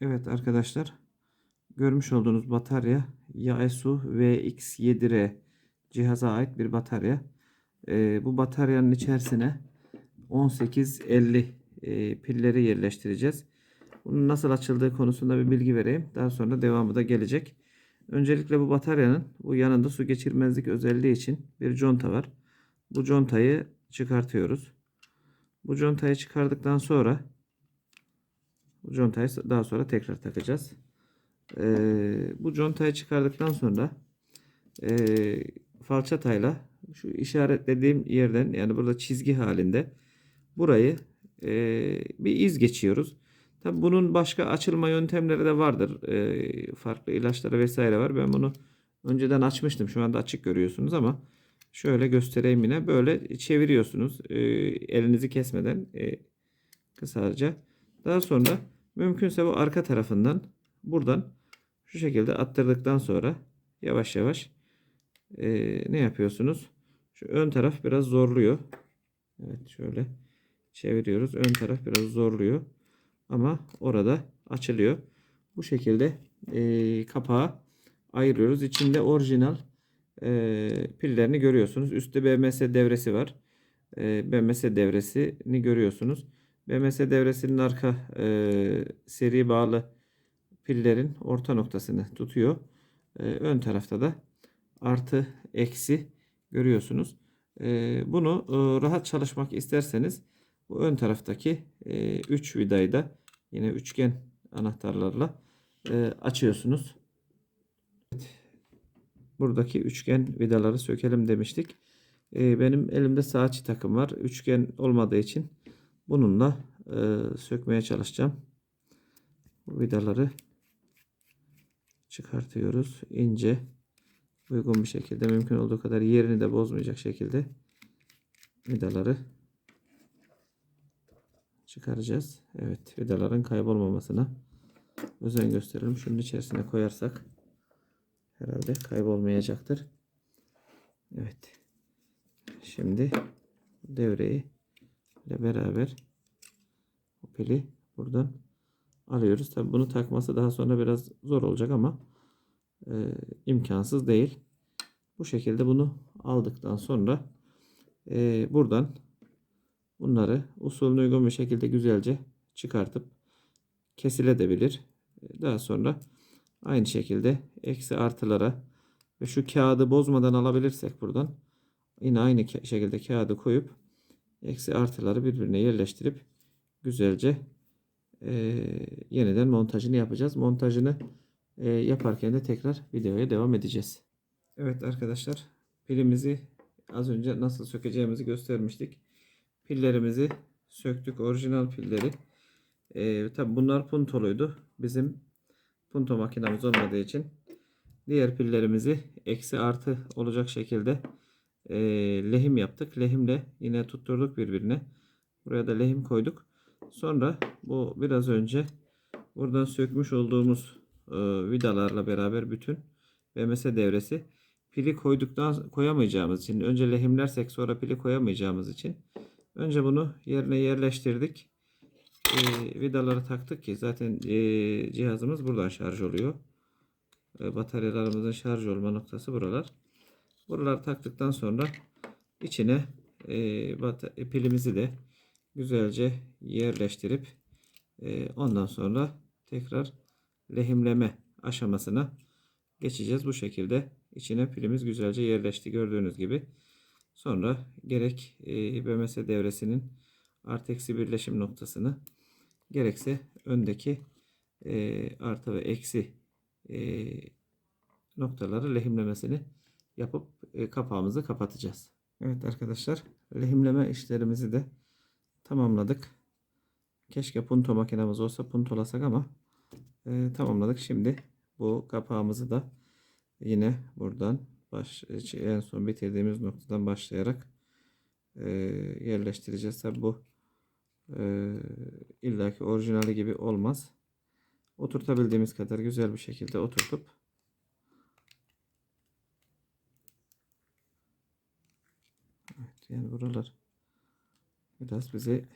Evet arkadaşlar görmüş olduğunuz batarya Yaesu VX7R cihaza ait bir batarya. Ee, bu bataryanın içerisine 1850 e, pilleri yerleştireceğiz. Bunun nasıl açıldığı konusunda bir bilgi vereyim. Daha sonra devamı da gelecek. Öncelikle bu bataryanın bu yanında su geçirmezlik özelliği için bir conta var. Bu contayı çıkartıyoruz. Bu contayı çıkardıktan sonra contayı daha sonra tekrar takacağız. Ee, bu contayı çıkardıktan sonra e, falçatayla şu işaretlediğim yerden yani burada çizgi halinde burayı e, bir iz geçiyoruz. Tabi bunun başka açılma yöntemleri de vardır. E, farklı ilaçları vesaire var. Ben bunu önceden açmıştım. Şu anda açık görüyorsunuz ama şöyle göstereyim yine. Böyle çeviriyorsunuz. E, elinizi kesmeden e, kısaca. Daha sonra mümkünse bu arka tarafından buradan şu şekilde attırdıktan sonra yavaş yavaş e, ne yapıyorsunuz? Şu ön taraf biraz zorluyor. Evet şöyle çeviriyoruz. Ön taraf biraz zorluyor. Ama orada açılıyor. Bu şekilde e, kapağı ayırıyoruz. İçinde orijinal e, pillerini görüyorsunuz. Üstte BMS devresi var. E, BMS devresini görüyorsunuz. BMS devresinin arka e, seri bağlı pillerin orta noktasını tutuyor. E, ön tarafta da artı eksi görüyorsunuz. E, bunu e, rahat çalışmak isterseniz bu ön taraftaki 3 vidayı da yine üçgen anahtarlarla e, açıyorsunuz. Evet. Buradaki üçgen vidaları sökelim demiştik. E, benim elimde saatçi takım var. Üçgen olmadığı için bununla e, sökmeye çalışacağım. Bu vidaları çıkartıyoruz. ince uygun bir şekilde mümkün olduğu kadar yerini de bozmayacak şekilde vidaları çıkaracağız. Evet vidaların kaybolmamasına özen gösterelim. Şunun içerisine koyarsak herhalde kaybolmayacaktır. Evet. Şimdi devreyi ile beraber o pili buradan alıyoruz. Tabi bunu takması daha sonra biraz zor olacak ama e, imkansız değil. Bu şekilde bunu aldıktan sonra e, buradan bunları usulüne uygun bir şekilde güzelce çıkartıp kesilebilir. Daha sonra aynı şekilde eksi artılara ve şu kağıdı bozmadan alabilirsek buradan yine aynı şekilde kağıdı koyup eksi artıları birbirine yerleştirip güzelce e, yeniden montajını yapacağız. Montajını e, yaparken de tekrar videoya devam edeceğiz. Evet arkadaşlar pilimizi az önce nasıl sökeceğimizi göstermiştik. Pillerimizi söktük. Orijinal pilleri. E, tabi bunlar puntoluydu. Bizim punto makinamız olmadığı için diğer pillerimizi eksi artı olacak şekilde e, lehim yaptık. Lehimle yine tutturduk birbirine. Buraya da lehim koyduk. Sonra bu biraz önce buradan sökmüş olduğumuz e, vidalarla beraber bütün BMS devresi pili koyduktan koyamayacağımız için önce lehimlersek sonra pili koyamayacağımız için önce bunu yerine yerleştirdik. E, vidaları taktık ki zaten e, cihazımız buradan şarj oluyor. E, bataryalarımızın şarj olma noktası buralar. Buraları taktıktan sonra içine e, pilimizi de güzelce yerleştirip e, ondan sonra tekrar lehimleme aşamasına geçeceğiz. Bu şekilde içine pilimiz güzelce yerleşti gördüğünüz gibi. Sonra gerek e, BMS devresinin artı eksi birleşim noktasını gerekse öndeki e, artı ve eksi e, noktaları lehimlemesini yapıp e, kapağımızı kapatacağız. Evet arkadaşlar lehimleme işlerimizi de tamamladık. Keşke punto makinemiz olsa puntolasak ama e, tamamladık. Şimdi bu kapağımızı da yine buradan baş, en son bitirdiğimiz noktadan başlayarak e, yerleştireceğiz. Tabi bu e, illaki orijinali gibi olmaz. Oturtabildiğimiz kadar güzel bir şekilde oturtup Evet, yani buralar biraz bizi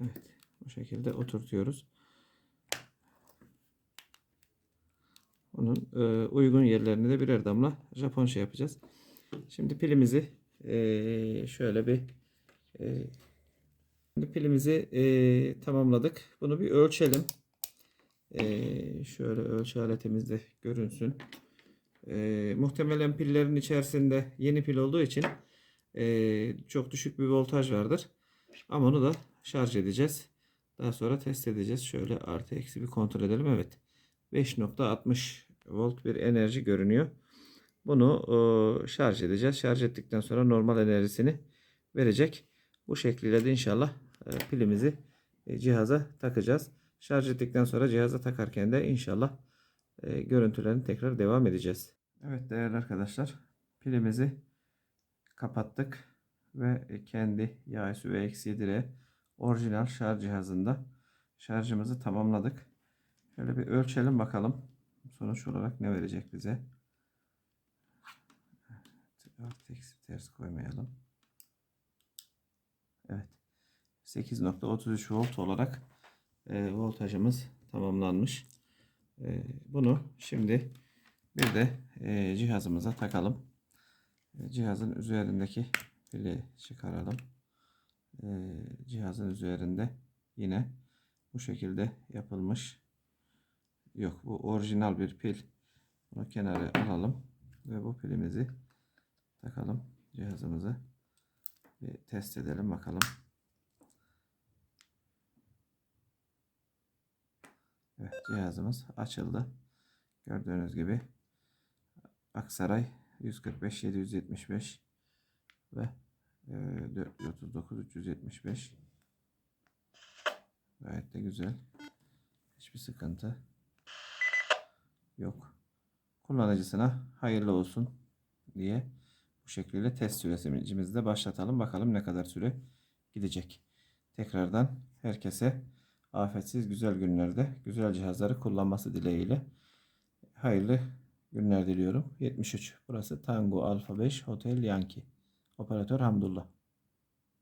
Evet. Bu şekilde oturtuyoruz. Onun e, uygun yerlerine de birer damla Japon şey yapacağız. Şimdi pilimizi e, şöyle bir e, pilimizi e, tamamladık. Bunu bir ölçelim. E, şöyle ölçü aletimizde görünsün. E, muhtemelen pillerin içerisinde yeni pil olduğu için e, çok düşük bir voltaj vardır. Ama onu da şarj edeceğiz. Daha sonra test edeceğiz. Şöyle artı eksi bir kontrol edelim. Evet. 5.60 volt bir enerji görünüyor. Bunu e, şarj edeceğiz. Şarj ettikten sonra normal enerjisini verecek. Bu şekliyle de inşallah e, pilimizi e, cihaza takacağız. Şarj ettikten sonra cihaza takarken de inşallah e, görüntülerini tekrar devam edeceğiz. Evet değerli arkadaşlar pilimizi kapattık ve kendi yağ ve eksi 7 orijinal şarj cihazında şarjımızı tamamladık. Şöyle bir ölçelim bakalım. Sonuç olarak ne verecek bize? Artı ters koymayalım. Evet. 8.33 volt olarak e, voltajımız tamamlanmış. E, bunu şimdi bir de e, cihazımıza takalım. E, cihazın üzerindeki pili çıkaralım. Cihazın üzerinde yine bu şekilde yapılmış. Yok bu orijinal bir pil. Bunu kenara alalım ve bu pilimizi takalım cihazımızı bir test edelim bakalım. Evet cihazımız açıldı. Gördüğünüz gibi Aksaray 145 775 ve e, 439 375 gayet de güzel. Hiçbir sıkıntı yok. Kullanıcısına hayırlı olsun diye bu şekilde test sürecimizi de başlatalım. Bakalım ne kadar süre gidecek. Tekrardan herkese afetsiz güzel günlerde güzel cihazları kullanması dileğiyle hayırlı günler diliyorum. 73. Burası Tango Alfa 5 Hotel Yankee. Operatör Hamdullah.